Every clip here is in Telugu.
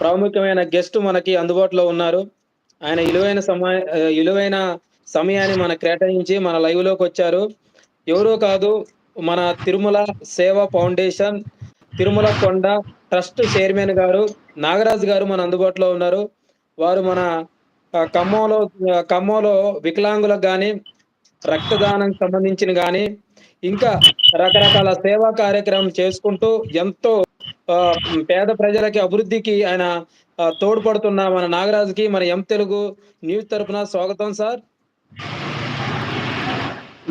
ప్రాముఖ్యమైన గెస్ట్ మనకి అందుబాటులో ఉన్నారు. ఆయన విలువైన సమయ విలువైన సమయాన్ని మన కేటాయించి మన లైవ్లోకి వచ్చారు. ఎవరో కాదు మన తిరుమల సేవ ఫౌండేషన్ తిరుమల కొండ ట్రస్ట్ చైర్మన్ గారు నాగరాజ్ గారు మన అందుబాటులో ఉన్నారు. వారు మన ఖమ్మంలో ఖమ్మంలో వికలాంగులకు కానీ రక్తదానం సంబంధించిన కానీ ఇంకా రకరకాల సేవా కార్యక్రమం చేసుకుంటూ ఎంతో పేద ప్రజలకి అభివృద్ధికి ఆయన తోడ్పడుతున్న మన నాగరాజుకి మన ఎం తెలుగు న్యూస్ తరపున స్వాగతం సార్.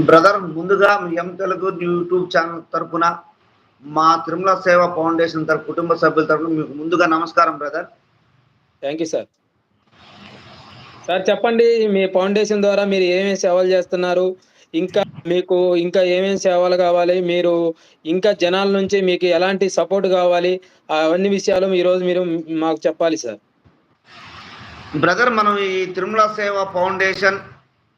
బ్రదర్ ముందుగా ఎం తెలుగు యూట్యూబ్ ఛానల్ తరపున మా తిరుమల సేవ ఫౌండేషన్ తరపు కుటుంబ సభ్యుల తరపున మీకు ముందుగా నమస్కారం brother. Thank you sir. Sir చెప్పండి మీ ఫౌండేషన్ ద్వారా మీరు ఏమేమి సేవలు చేస్తున్నారు? ఇంకా మీకు ఇంకా ఏమేమి సేవలు కావాలి మీరు ఇంకా జనాల నుంచి మీకు ఎలాంటి సపోర్ట్ కావాలి అవన్నీ విషయాలు ఈరోజు మీరు మాకు చెప్పాలి సార్. బ్రదర్ మనం ఈ తిరుమల సేవ ఫౌండేషన్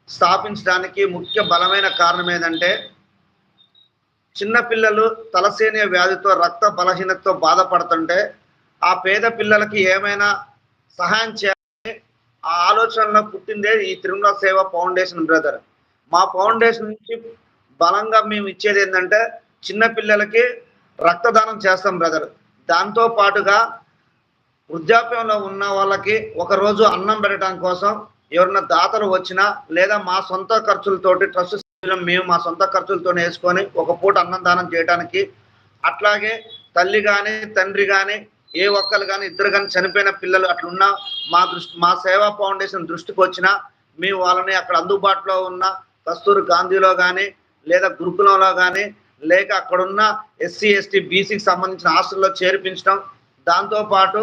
స్థాపించడానికి ముఖ్య బలమైన కారణం ఏంటంటే చిన్నపిల్లలు తలసేనే వ్యాధితో రక్త బలహీనతతో బాధపడుతుంటే ఆ పేద పిల్లలకి ఏమైనా సహాయం చేయాలి ఆ ఆలోచనలో పుట్టిందే ఈ తిరుమల సేవ ఫౌండేషన్ బ్రదర్. మా ఫౌండేషన్ నుంచి బలంగా మేము ఇచ్చేది ఏంటంటే చిన్నపిల్లలకి రక్తదానం చేస్తాం బ్రదర్. దాంతో పాటుగా వృద్ధాప్యంలో ఉన్న వాళ్ళకి ఒకరోజు అన్నం పెట్టడం కోసం ఎవరన్నా దాతలు వచ్చినా లేదా మా సొంత ఖర్చులతోటి ట్రస్ట్ సభ్యులం మేము మా సొంత ఖర్చులతో వేసుకొని ఒక పూట అన్నం దానం చేయడానికి అట్లాగే తల్లి కానీ తండ్రి కానీ ఏ ఒక్కరు కానీ ఇద్దరు కానీ చనిపోయిన పిల్లలు అట్లున్నా మా దృష్టి మా సేవా ఫౌండేషన్ దృష్టికి వచ్చినా మేము వాళ్ళని అక్కడ అందుబాటులో ఉన్న కస్తూరి గాంధీలో కానీ లేదా గురుకులంలో కానీ లేక అక్కడున్న ఎస్సీ ఎస్టీ బీసీకి సంబంధించిన హాస్టల్లో చేర్పించడం దాంతోపాటు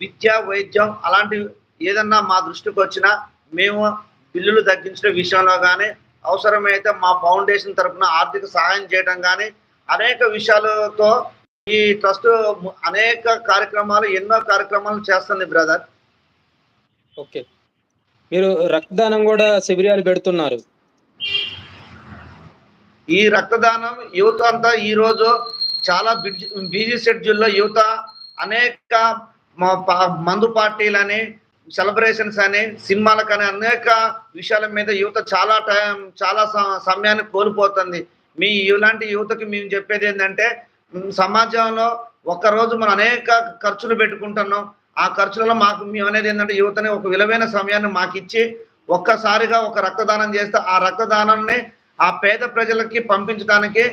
విద్య వైద్యం అలాంటి ఏదన్నా మా దృష్టికి వచ్చినా మేము బిల్లులు తగ్గించే విషయంలో కానీ అవసరమైతే మా ఫౌండేషన్ తరఫున ఆర్థిక సహాయం చేయడం కానీ అనేక విషయాలతో ఈ ట్రస్ట్ అనేక కార్యక్రమాలు ఎన్నో కార్యక్రమాలు చేస్తుంది బ్రదర్. ఓకే. మీరు రక్తదానం కూడా శిబిరాలు పెడుతున్నారు. ఈ రక్తదానం యువత అంతా ఈరోజు చాలా బిజీ బిజీ షెడ్యూల్లో యువత అనేక మందు పార్టీలని సెలబ్రేషన్స్ అని సినిమాలకని అనేక విషయాల మీద యువత చాలా టైం చాలా స- సమయాన్ని కోల్పోతుంది. మీ ఇలాంటి యువతకి మేము చెప్పేది ఏంటంటే సమాజంలో ఒక్క రోజు మనం అనేక ఖర్చులు పెట్టుకుంటున్నాం. ఆ ఖర్చులలో మాకు మేము అనేది ఏంటంటే యువతని ఒక విలువైన సమయాన్ని మాకు ఇచ్చి ఒక్కసారిగా ఒక రక్తదానం చేస్తే ఆ రక్తదానాన్ని ఆ పేద ప్రజలకి పంపించడానికి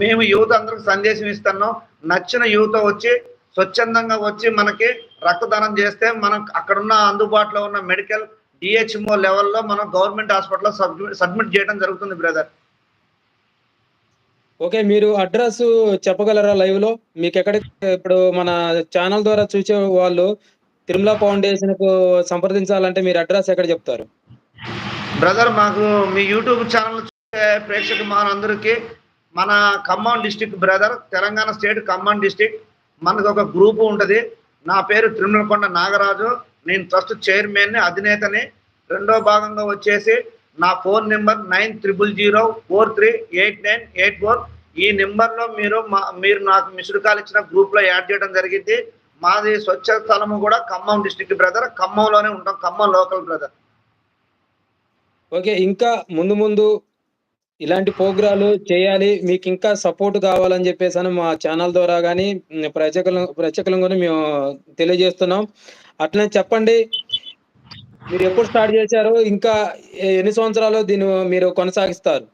మేము యువత అందరికి సందేశం ఇస్తున్నాం. నచ్చిన యువత వచ్చి స్వచ్ఛందంగా వచ్చి మనకి రక్తదానం చేస్తే మనం అక్కడున్న అందుబాటులో ఉన్న మెడికల్ డిహెచ్ఎంఓ లెవెల్లో మనం గవర్నమెంట్ హాస్పిటల్లో సబ్మిట్ సబ్మిట్ చేయడం జరుగుతుంది బ్రదర్. ఓకే మీరు అడ్రస్ చెప్పగలరా లైవ్లో మీకు ఎక్కడ ఇప్పుడు మన ఛానల్ ద్వారా చూసే వాళ్ళు తిరుమల ఫౌండేషన్కు సంప్రదించాలంటే మీరు అడ్రస్ ఎక్కడ చెప్తారు? బ్రదర్ మాకు మీ యూట్యూబ్ ఛానల్ ప్రేక్షకు మనందరికీ మన Khammam district brother Telangana state Khammam district మనకు ఒక గ్రూప్ ఉంటుంది. నా పేరు తిరుమలకొండ నాగరాజు. నేను ట్రస్ట్ చైర్మన్ని అధినేతని. రెండో భాగంగా వచ్చేసి నా phone number nine triple zero four three eight nine eight four. ఈ నెంబర్లో మీరు మా మీరు నాకు మిస్డ్ కాల్ ఇచ్చిన గ్రూప్లో యాడ్ చేయడం జరిగింది. మాది స్వచ్ఛ స్థలము కూడా ఖమ్మం డిస్టిక్ బ్రదర్. ఖమ్మంలోనే ఉంటాం. Khammam local brother. ఓకే ఇంకా ముందు ముందు ఇలాంటి ప్రోగ్రాలు చేయాలి మీకు ఇంకా సపోర్ట్ కావాలని చెప్పేసి అని మా ఛానల్ ద్వారా కానీ ప్రేక్షకులు ప్రేక్షకులను కూడా మేము తెలియజేస్తున్నాం. అట్లనే చెప్పండి మీరు ఎప్పుడు స్టార్ట్ చేశారు ఇంకా ఎన్ని సంవత్సరాలు దీన్ని మీరు కొనసాగిస్తారు?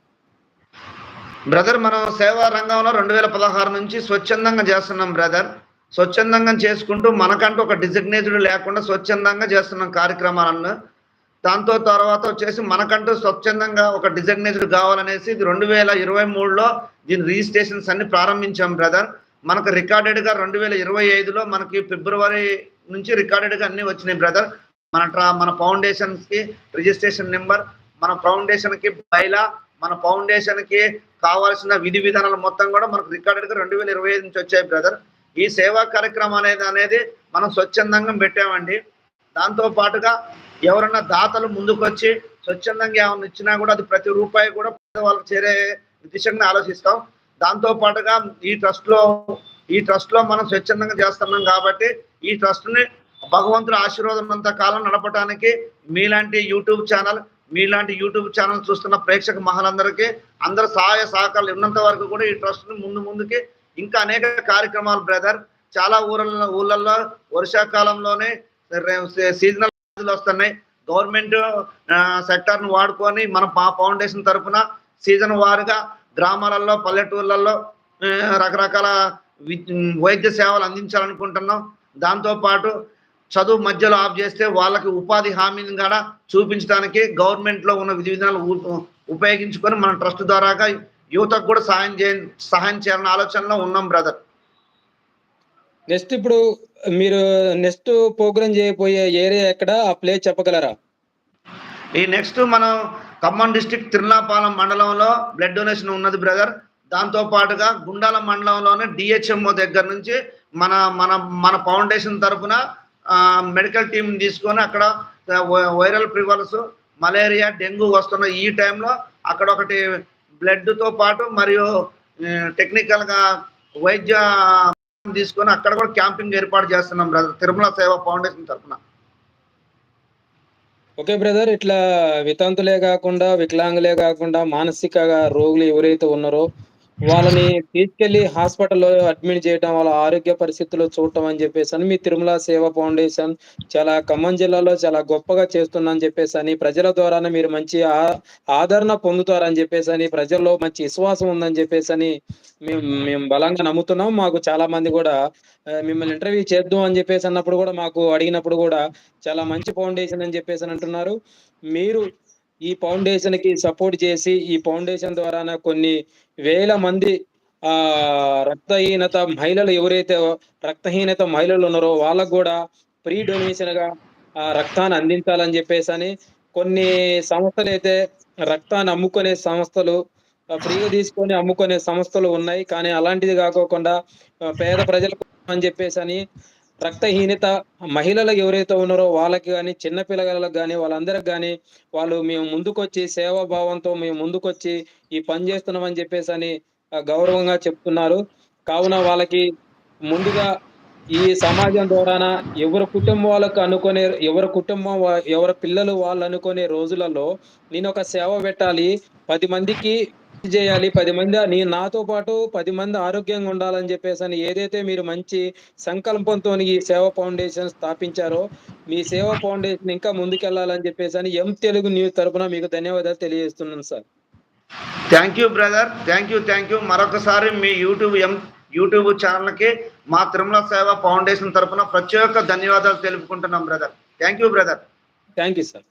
బ్రదర్ మనం సేవా రంగంలో రెండు వేల పదహారు నుంచి స్వచ్ఛందంగా చేస్తున్నాం బ్రదర్. స్వచ్ఛందంగా చేసుకుంటూ మనకంటూ ఒక డిజిగ్నేటెడ్ లేకుండా స్వచ్ఛందంగా చేస్తున్నాం కార్యక్రమాలను. దాంతో తర్వాత వచ్చేసి మనకంటూ స్వచ్ఛందంగా ఒక డిజిగ్నేటెడ్ కావాలనేసి ఇది రెండు వేల ఇరవై మూడులో దీని రిజిస్ట్రేషన్స్ అన్ని ప్రారంభించాం బ్రదర్ మనకు రికార్డెడ్గా రెండు వేల ఇరవై ఐదులో మనకి ఫిబ్రవరి నుంచి రికార్డెడ్గా అన్ని వచ్చినాయి బ్రదర్ మన ట్రా మన ఫౌండేషన్స్కి రిజిస్ట్రేషన్ నెంబర్ మన ఫౌండేషన్కి బైలా మన ఫౌండేషన్కి కావాల్సిన విధి విధానాలు మొత్తం కూడా మనకు రికార్డెడ్గా రెండు వేల ఇరవై ఐదు నుంచి వచ్చాయి బ్రదర్ ఈ సేవా కార్యక్రమం అనేది అనేది మనం స్వచ్ఛందంగా పెట్టామండి. దాంతో పాటుగా ఎవరన్నా దాతలు ముందుకొచ్చి స్వచ్ఛందంగా ఏమైనా ఇచ్చినా కూడా అది ప్రతి రూపాయి కూడా వాళ్ళకి చేరే దిశగా ఆలోచిస్తాం. దాంతో పాటుగా ఈ ట్రస్ట్లో ఈ ట్రస్ట్లో మనం స్వచ్ఛందంగా చేస్తున్నాం కాబట్టి ఈ ట్రస్ట్ని భగవంతుడి ఆశీర్వాదం అంత కాలం నడపడానికి మీలాంటి యూట్యూబ్ ఛానల్ మీలాంటి యూట్యూబ్ ఛానల్ చూస్తున్న ప్రేక్షక మహలందరికీ అందరు సహాయ సహకారాలు ఉన్నంత వరకు కూడా ఈ ట్రస్ట్ని ముందు ముందుకి ఇంకా అనేక కార్యక్రమాలు బ్రదర్. చాలా ఊర్లలో ఊళ్ళల్లో వర్షాకాలంలోనే సీజనల్ వస్తున్నాయి. గవర్నమెంట్ సెక్టర్ను వాడుకొని మన మా ఫౌండేషన్ తరఫున సీజన్ వారుగా గ్రామాలలో పల్లెటూర్లలో రకరకాల వైద్య సేవలు అందించాలనుకుంటున్నాం. దాంతో పాటు చదువు మధ్యలో ఆఫ్ చేస్తే వాళ్ళకి ఉపాధి హామీని కూడా చూపించడానికి గవర్నమెంట్లో ఉన్న విధి విధానాలు ఉపయోగించుకొని మన ట్రస్ట్ ద్వారాగా యువతకు కూడా సహాయం చే సహాయం చేయాలన్న ఆలోచనలో ఉన్నాం బ్రదర్. నెక్స్ట్ ఇప్పుడు మీరు నెక్స్ట్ ప్రోగ్రామ్ చేయబోయే ఏరియా ఎక్కడ? ఆ ప్లేస్ చెప్పగలరా? ఈ నెక్స్ట్ మనం ఖమ్మం డిస్టిక్ తిరునాపాలెం మండలంలో బ్లడ్ డొనేషన్ ఉన్నది బ్రదర్. దాంతో పాటుగా గుండాల మండలంలోనే డిహెచ్ఎంఓ దగ్గర నుంచి మన మన మన ఫౌండేషన్ తరఫున మెడికల్ టీం తీసుకొని అక్కడ వైరల్ ప్రివల్స్ మలేరియా డెంగ్యూ వస్తున్న ఈ టైంలో అక్కడ ఒకటి బ్లడ్తో పాటు మరియు టెక్నికల్గా వైద్య తీసుకొని అక్కడ కూడా క్యాంపింగ్ ఏర్పాటు చేస్తున్నాం బ్రదర్ తిరుమల సేవ ఫౌండేషన్ తరఫున. ఓకే బ్రదర్ ఇట్లా వితంతులే కాకుండా వికలాంగులే కాకుండా మానసిక రోగులు ఎవరైతే ఉన్నారో వాళ్ళని తీసుకెళ్ళి హాస్పిటల్లో అడ్మిట్ చేయడం వాళ్ళ ఆరోగ్య పరిస్థితులు చూడటం అని చెప్పేసి అని మీ తిరుమల సేవ ఫౌండేషన్ చాలా ఖమ్మం జిల్లాలో చాలా గొప్పగా చేస్తుందని చెప్పేసి అని ప్రజల ద్వారానే మీరు మంచి ఆ- ఆదరణ పొందుతారని చెప్పేసి అని ప్రజల్లో మంచి విశ్వాసం ఉందని చెప్పేసి అని మేము మేము బలంగా నమ్ముతున్నాం. మాకు చాలా మంది కూడా మిమ్మల్ని ఇంటర్వ్యూ చేద్దాం అని చెప్పేసి అన్నప్పుడు కూడా మాకు అడిగినప్పుడు కూడా చాలా మంచి ఫౌండేషన్ అని చెప్పేసి అని అంటున్నారు. మీరు ఈ ఫౌండేషన్కి సపోర్ట్ చేసి ఈ ఫౌండేషన్ ద్వారా కొన్ని వేల మంది ఆ రక్తహీనత మహిళలు ఎవరైతే రక్తహీనత మహిళలు ఉన్నారో వాళ్ళకు కూడా ఫ్రీ డొనేషన్గా ఆ రక్తాన్ని అందించాలని చెప్పేసి అని కొన్ని సంస్థలు అయితే రక్తాన్ని అమ్ముకునే సంస్థలు ఫ్రీగా తీసుకొని అమ్ముకునే సంస్థలు ఉన్నాయి. కానీ అలాంటిది కాకోకుండా పేద ప్రజలకు అని చెప్పేసి అని రక్తహీనత మహిళలు ఎవరైతే ఉన్నారో వాళ్ళకి కానీ చిన్నపిల్లలకు కానీ వాళ్ళందరికి కానీ వాళ్ళు మేము ముందుకొచ్చి సేవా భావంతో మేము ముందుకొచ్చి ఈ పని చేస్తున్నామని చెప్పేసి అని గౌరవంగా చెప్తున్నారు. కావున వాళ్ళకి ముందుగా ఈ సమాజం ద్వారాన ఎవరి కుటుంబాలకు అనుకునే ఎవరి కుటుంబం ఎవరి పిల్లలు వాళ్ళు అనుకునే రోజులలో నేను ఒక సేవ పెట్టాలి. పది మందికి చేయాలి. పది మంది నీ నాతో పాటు పది మంది ఆరోగ్యంగా ఉండాలని చెప్పేసి అని ఏదైతే మీరు మంచి సంకల్పంతో ఈ సేవ ఫౌండేషన్ స్థాపించారో మీ సేవ ఫౌండేషన్ ఇంకా ముందుకెళ్ళాలని చెప్పేసి అని ఎం తెలుగు న్యూస్ తరపున మీకు ధన్యవాదాలు తెలియజేస్తున్నాను sir. Thank you brother thank you thank you మరొకసారి మీ యూట్యూబ్ ఎం యూట్యూబ్ ఛానల్కి మా తిరుమల సేవ ఫౌండేషన్ తరపున ప్రత్యేక ధన్యవాదాలు తెలుపుకుంటున్నాం brother thank you brother thank you sir